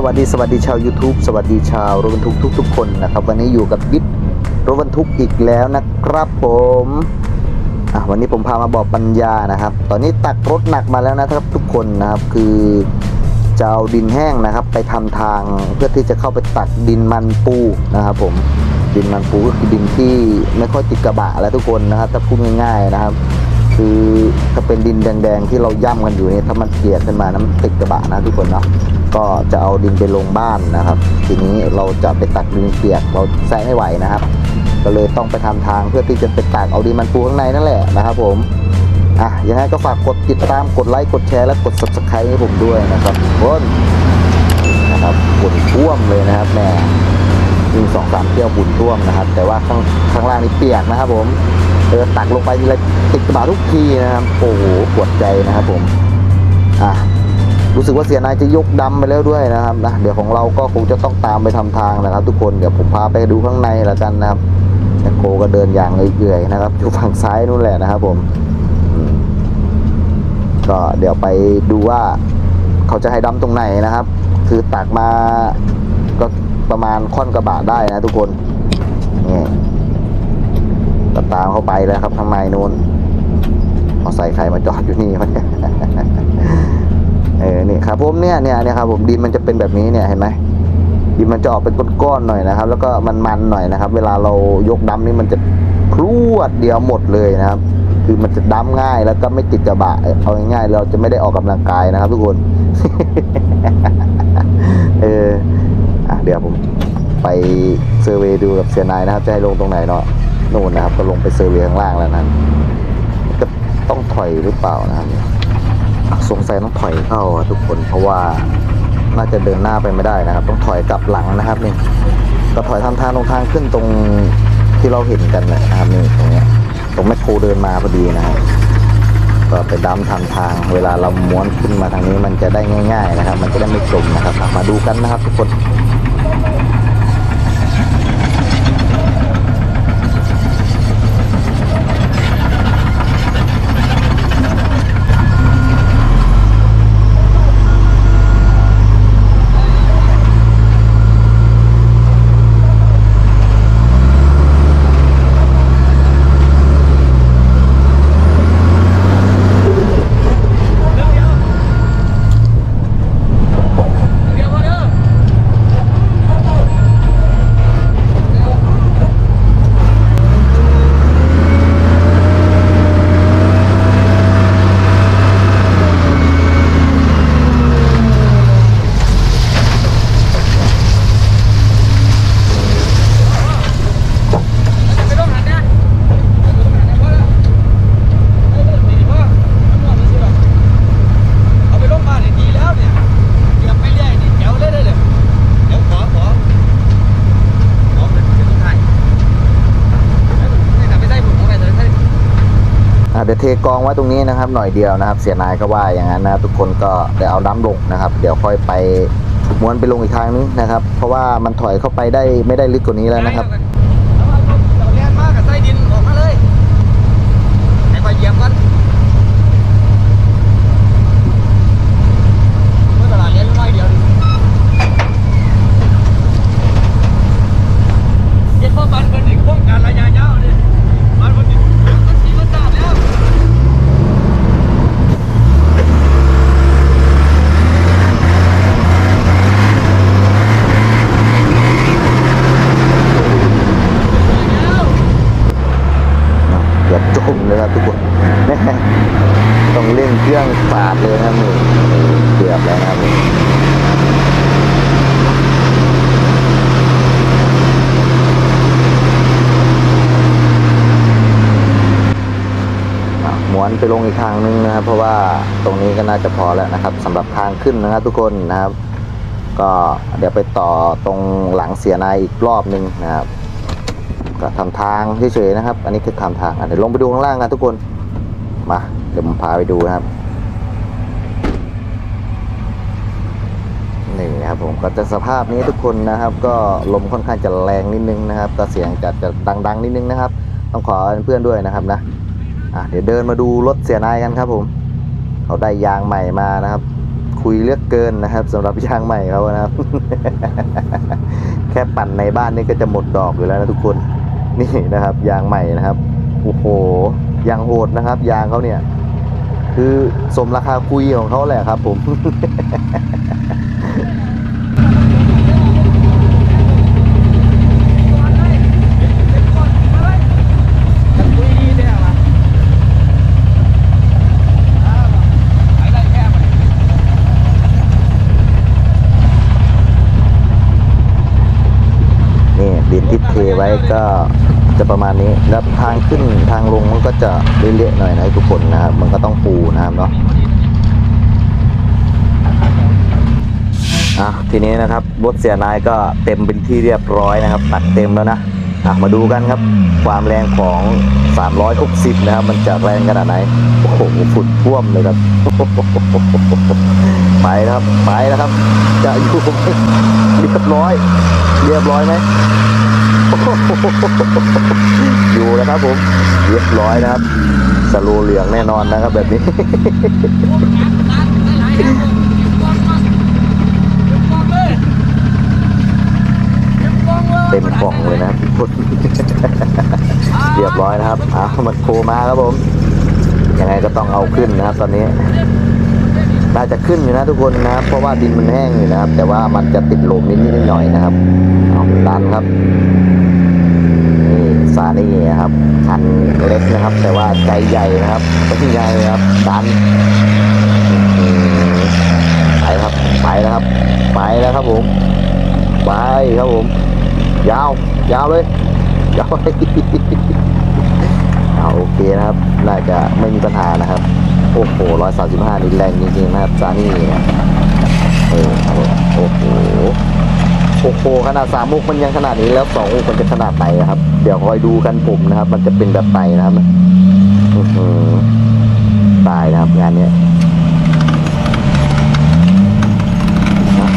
สวัสดีสวัสดีชาว YouTube สวัสดีชาวรถบรรทุกทุก ๆ คนนะครับ วันนี้อยู่กับบิ๊กรถบรรทุกอีกแล้วนะครับผมอะวันนี้ผมพามาบอกปัญญานะครับ ตอนนี้ตักรถหนักมาแล้วนะครับทุกคนนะครับคือจะเอาดินแห้งนะครับ ไปทำทางเพื่อที่จะเข้าไปตักดินมันปูนะครับ ผมดินมันปูก็คือดินที่ไม่ค่อยติดกระบะแล้วทุกคนนะครับถ้าพูดง่ายๆนะครับ คือถ้าเป็นดินแดงๆที่เราย่ำกันอยู่เนี่ยถ้ามันเปียกขึ้นมาน้ำติดกระบะนะทุกคนเนาะ ก็จะเอาดินไปลงบ้านนะครับ ทีนี้เราจะไปตักดินเปียกเราแซะไม่ไหวนะครับ ก็เลยต้องไปทำทางเพื่อที่จะไปตักเอาดินมันปูข้างในนั่นแหละนะครับ ผมอะยังไงก็ฝากกดติดตามกดไลค์กดแชร์และกด subscribe ให้ผมด้วยนะครับทุกคนนะครับฝุ่นท่วมเลยนะครับแหม่ยิงสองสามเที่ยวฝุ่นท่วมนะครับ แต่ว่าข้างข้างล่างนี่เปียกนะครับผมเออตักลงไปทีไรติดกระบะทุกทีนะครับ โอ้โหปวดใจนะครับผมอะ รู้สึกว่าเสียนายจะยกดำไปแล้วด้วยนะครับนะเดี๋ยวของเราก็คงจะต้องตามไปทำทางนะครับ ทุกคนเดี๋ยวผมพาไปดูข้างในล้วกันนะครับโกก็เดินอย่างเอื่อยๆนะครับ อยู่ฝั่งซ้ายนู่นแหละนะครับ ผมก็เดี๋ยวไปดูว่าเขาจะให้ดำตรงไหนนะครับ คือตักมาก็ประมาณค่อนกระบะได้นะทุกคนนี่ก็ตามเข้าไปแล้วครับข้างในนู้นมอไซค์ใครมาจอดอยู่นี่วะเนี่ย เออนี่ครับผมเนี่ยเนี่ยเนี่ยครับผมดินมันจะเป็นแบบนี้เนี่ยเห็นไหมดินมันจะออกเป็นก้อนๆหน่อยนะครับ แล้วก็มันๆหน่อยนะครับ เวลาเรายกดำนี่มันจะพรวดเดียวหมดเลยนะครับ คือมันจะดำง่ายแล้วก็ไม่ติดกระบะเอาง่ายๆเราจะไม่ได้ออกกำลังกายนะครับ ทุกคนเอออะเดี๋ยวผมไปเซอร์เวยดูกับเซียนายนะครับ จะให้ลงตรงไหนเนาะนู่นนะครับ ก็ลงไปเซอร์เวยข้างล่างแล้วนั้น จะต้องถอยหรือเปล่านะครับ สงสัยต้องถอยเข้าทุกคนเพราะว่าน่าจะเดินหน้าไปไม่ได้นะครับ ต้องถอยกลับหลังนะครับนี่ก็ถอยทำทางตรงทางขึ้นตรงที่เราเห็นกันนะครับนี่ตรงนี้ตรงแมคโครเดินมาพอดีนะครับก็ไปดั้มทำทาง เวลาเราม้วนขึ้นมาทางนี้มันจะได้ง่าย ๆ นะครับ มันจะได้ไม่จมนะครับมาดูกันนะครับทุกคน ไปลงหันนะไปลงหันนะพ่อเออดีพ่อทำหน่อยสิแบบเอาไปลงมาเนี่ยดีแล้วเนี่ยเหยียบไปเรื่อยนี่แจ๋วเลยเลยเดี๋ยวเดี๋ยวขอขอขอเป็นเป็นต้นไม้ไม่ทำไม่ได้ผมเอาไปเลยให้ อะ เดี๋ยวเทกองไว้ตรงนี้นะครับ หน่อยเดียวนะครับ เสียนายก็ว่าอย่างนั้นนะทุกคนก็เดี๋ยวเอาน้ำลงนะครับ เดี๋ยวค่อยไปม้วนไปลงอีกทางนึงนะครับ เพราะว่ามันถอยเข้าไปได้ไม่ได้ลึกกว่านี้แล้วนะครับ เราเลียนมากกับใต้ดินออกมาเลยให้คอยเหยียบกันเมื่อตลาดเลี้ยงน้อยเดียวเย็นพ่อบ้านคนอีกโครงการระยะยาวเลยบ้านคนอีกคนสีมันตาแล้ว อย่าจมเลยครับทุกคน แม่ต้องเร่งเครื่องฝาดเลยนะครับนี่เกือบแล้วนะครับนี่อะ ม้วนไปลงอีกทางนึงนะครับ เพราะว่าตรงนี้ก็น่าจะพอแล้วนะครับสำหรับทางขึ้นนะครับทุกคนนะครับ ก็เดี๋ยวไปต่อตรงหลังเสียนายอีกรอบนึงนะครับ ก็ทำทางเฉยๆนะครับ อันนี้คือทำทางเดี๋ยวลงไปดูข้างล่างกันทุกคนมาเดี๋ยวผมพาไปดูนะครับนี่นะครับผมก็จะสภาพนี้ทุกคนนะครับ ก็ลมค่อนข้างจะแรงนิดนึงนะครับก็เสียงจะจะดัง ๆ นิดนึงนะครับ ต้องขอเพื่อนด้วยนะครับนะ อะเดี๋ยวเดินมาดูรถเสียนายกันครับผมเขาได้ยางใหม่มานะครับ คุยเลือกเกินนะครับสำหรับยางใหม่เขานะครับ แค่ปั่นในบ้านนี่ก็จะหมดดอกอยู่แล้วนะทุกคนนี่นะครับ ยางใหม่นะครับโอ้โหยางโหดนะครับ ยางเขาเนี่ย คือสมราคาคุยของเขาแหละครับผม นี่ดินที่เท ไว้ก็จะประมาณนี้ แล้วทางขึ้นทางลงมันก็จะเละๆหน่อยนะทุกคนนะครับ มันก็ต้องปูนะครับเนาะอะทีนี้นะครับรถเสียนายก็เต็มเป็นที่เรียบร้อยนะครับ ตัดเต็มแล้วนะอะ มาดูกันครับ ความแรงของ 360 นะครับ มันจะแรงขนาดไหน โอ้โหฝุ่นท่วมเลยครับ ไปแล้วครับ ไปแล้วครับ จะอยู่ไหมเรียบร้อย เรียบร้อยไหมอยู่นะครับผม เรียบร้อยนะครับ สโลเหลืองแน่นอนนะครับแบบนี้ เต็มกล่องเลยนะทุกคนเรียบร้อยนะครับเอามันโทรมาครับผมยังไงก็ต้องเอาขึ้นนะครับ ตอนนี้น่าจะขึ้นอยู่นะทุกคนนะครับ เพราะว่าดินมันแห้งอยู่นะครับ แต่ว่ามันจะติดลมนิดนิดหน่อยนะครับเอาดันครับนี่ซานี่นะครับคันเล็กนะครับ แต่ว่าใจใหญ่นะครับไม่ใหญ่ครับดันไปครับไปแล้วครับ ไปแล้วครับผมไปครับผม ยาว ยาวเลยยาวเลยเอาโอเคนะครับ น่าจะไม่มีปัญหานะครับ โอ้โหร้อยสามสิบห้านี่แรงจริงๆนะครับซานี่เออโอ้โหโอ้โหขนาดสามมุกมันยังขนาดนี้แล้วสองมุกมันจะขนาดไหนะครับ เดี๋ยวคอยดูกันผมนะครับ มันจะเป็นแบบไหนนะครับตายนะครับงานนี้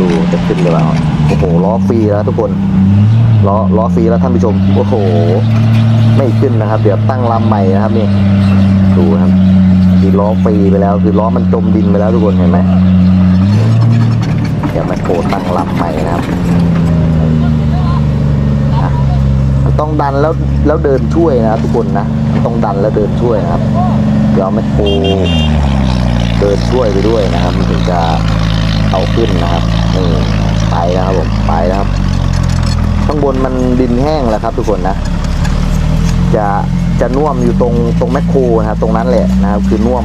ดูจะขึ้นหรือเปล่าโอ้โหล้อฟรีแล้วทุกคน ล้อล้อฟรีแล้วท่านผู้ชม โอ้โห ไม่ขึ้นนะครับ เดี๋ยวตั้งลำใหม่นะครับนี่ ดูครับดีล้อฟรีไปแล้ว คือล้อมันจมดินไปแล้วทุกคนเห็นไหมเดี๋ยวมาโคตั้งลำใหม่นะครับมันต้องดันแล้วแล้วเดินช่วยนะครับทุกคนนะต้องดันแล้วเดินช่วยนะครับ เดี๋ยวแมคโครเดินช่วยไปด้วยนะครับ มันถึงจะเอาขึ้นนะครับนี่ไปแล้วครับผมไปแล้วครับ บนมันดินแห้งแล้วครับทุกคนนะ จะจะน่วมอยู่ตรงตรงแมคโครนะครับตรงนั้นแหละนะครับ คือน่วม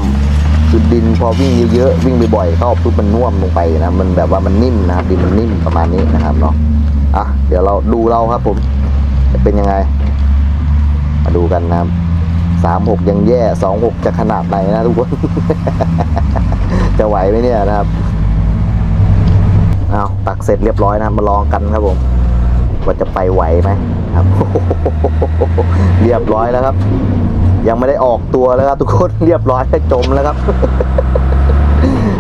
คือดินพอวิ่งเยอะๆวิ่งบ่อยๆเข้าปุ๊บมันน่วมลงไปนะมันแบบว่ามันนิ่มนะครับดินมันนิ่มประมาณนี้นะครับเนาะอะเดี๋ยวเราดูเราครับผม จะเป็นยังไง มาดูกันนะครับสามหกยังแย่สองหกจะขนาดไหนนะทุกคน จะไหวไหมเนี่ยนะครับเอาตักเสร็จเรียบร้อยนะมาลองกันครับผม ว่าจะไปไหวไหมครับเรียบร้อยแล้วครับ ยังไม่ได้ออกตัวแล้วครับทุกคนเรียบร้อยแล้วจมแล้วครับ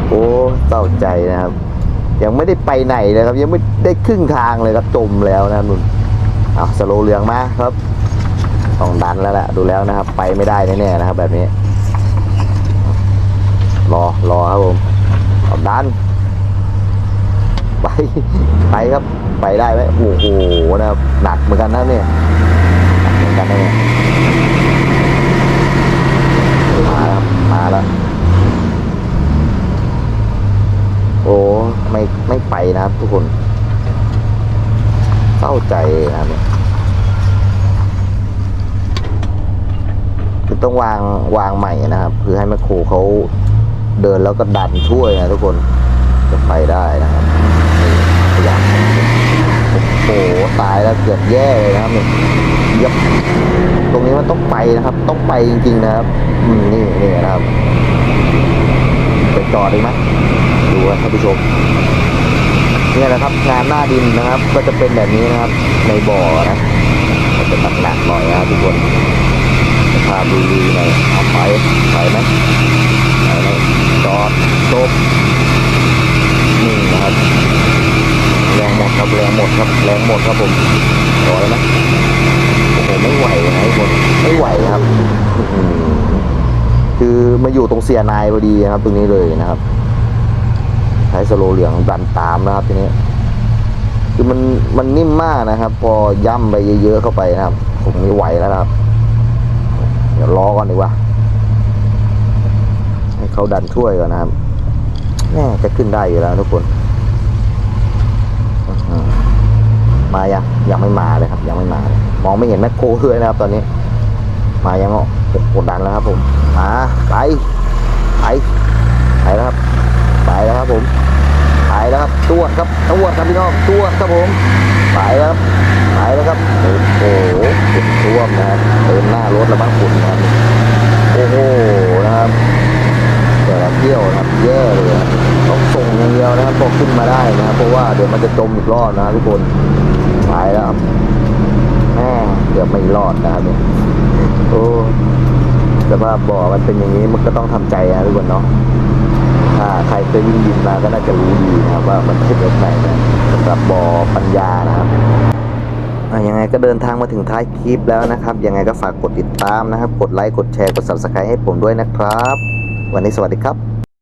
โอ้เศร้าใจนะครับ ยังไม่ได้ไปไหนเลยครับ ยังไม่ได้ครึ่งทางเลยครับจมแล้วนะนุ่นเอาสโลเรืองมาครับต้องดันแล้วแหละดูแล้วนะครับ ไปไม่ได้แน่ๆนะครับ แบบนี้ รอรอครับผมดัน ไปไปครับไปได้ไหมโอ้โหนะครับหนักเหมือนกันนะเนี่ยหนักเหมือนกันนะเนี่ยมาแล้วครับมาแล้วโอ้ไม่ไม่ไปนะครับทุกคนเศร้าใจนะเนี่ยคือต้องวางวางใหม่นะครับ คือให้แมคโครเขาเดินแล้วก็ดันช่วยนะทุกคนจะไปได้นะครับ โอ้โหตายแล้วเกือบแย่เลยนะครับเนี่ยยับตรงนี้มันต้องไปนะครับ ต้องไปจริงๆนะครับ อืมนี่นี่นะครับไปจอดดีไหมดูครับท่านผู้ชมเนี่ยนะครับ งานหน้าดินนะครับ ก็จะเป็นแบบนี้นะครับ ในบ่อนะมันจะหนักๆหน่อยนะทุกคนพาดูดีหน่อยเอาไปไปไหมไปไหมจอดจบนี่นะครับ แรงหมดครับแรงหมดครับแรง หมดครับผมต่อเลยนะโอ้โหไม่ไหวนะทุกคนไม่ไหวครับ คือมาอยู่ตรงเสียนายพอดีนะครับ ตรงนี้เลยนะครับคช้สโลเหลืองดันตามนะครับทีนี้คือมันมันนิ่มมากนะครับ พอย่ำไปเยอะๆเข้าไปนะครับ ผมไม่ไหวแล้วนะครับ เดี๋ยวรอก่อนดีกว่าให้เขาดันช่วยก่อนนะครับแน่จะขึ้นได้อยู่แล้วทุกคนอื้อหือ มายังยังไม่มาเลยครับ ยังไม่มาเลยมองไม่เห็นแมคโครเลยนะครับ ตอนนี้ มายังอะกดดันแล้วครับ ผม มาไปไปไปแล้วครับไปแล้วครับ ผมไปแล้วครับตรวครับตรวครับพี่น้องตรวครับผมไปแล้วครับไปแล้วครับโอ้โหฝุ่นท่วมนะครับเติมหน้ารถแล้วบ้างฝุ่นนะครับโอ้โหนะครับแต่ละเที่ยวนะครับแย่เลยครับต้องส่งอย่างเดียวนะครับพอขึ้นมาได้นะครับเพราะว่าเดี๋ยวมันจะจมอีกรอบนะทุกคน ไปแล้วครับแม่เกือบไม่รอดนะครับเนี่ยโอ้สภาพบ่อมันเป็นอย่างนี้มันก็ต้องทำใจนะทุกคนเนาะถ้าใครเคยวิ่งดินมาก็น่าจะรู้ดีนะครับว่ามันเป็นแบบไหนนะสำหรับบ่อปัญญานะครับยังไงก็เดินทางมาถึงท้ายคลิปแล้วนะครับ ยังไงก็ฝากกดติดตามนะครับ กดไลค์ กดแชร์ กด subscribe ให้ผมด้วยนะครับ วันนี้สวัสดีครับ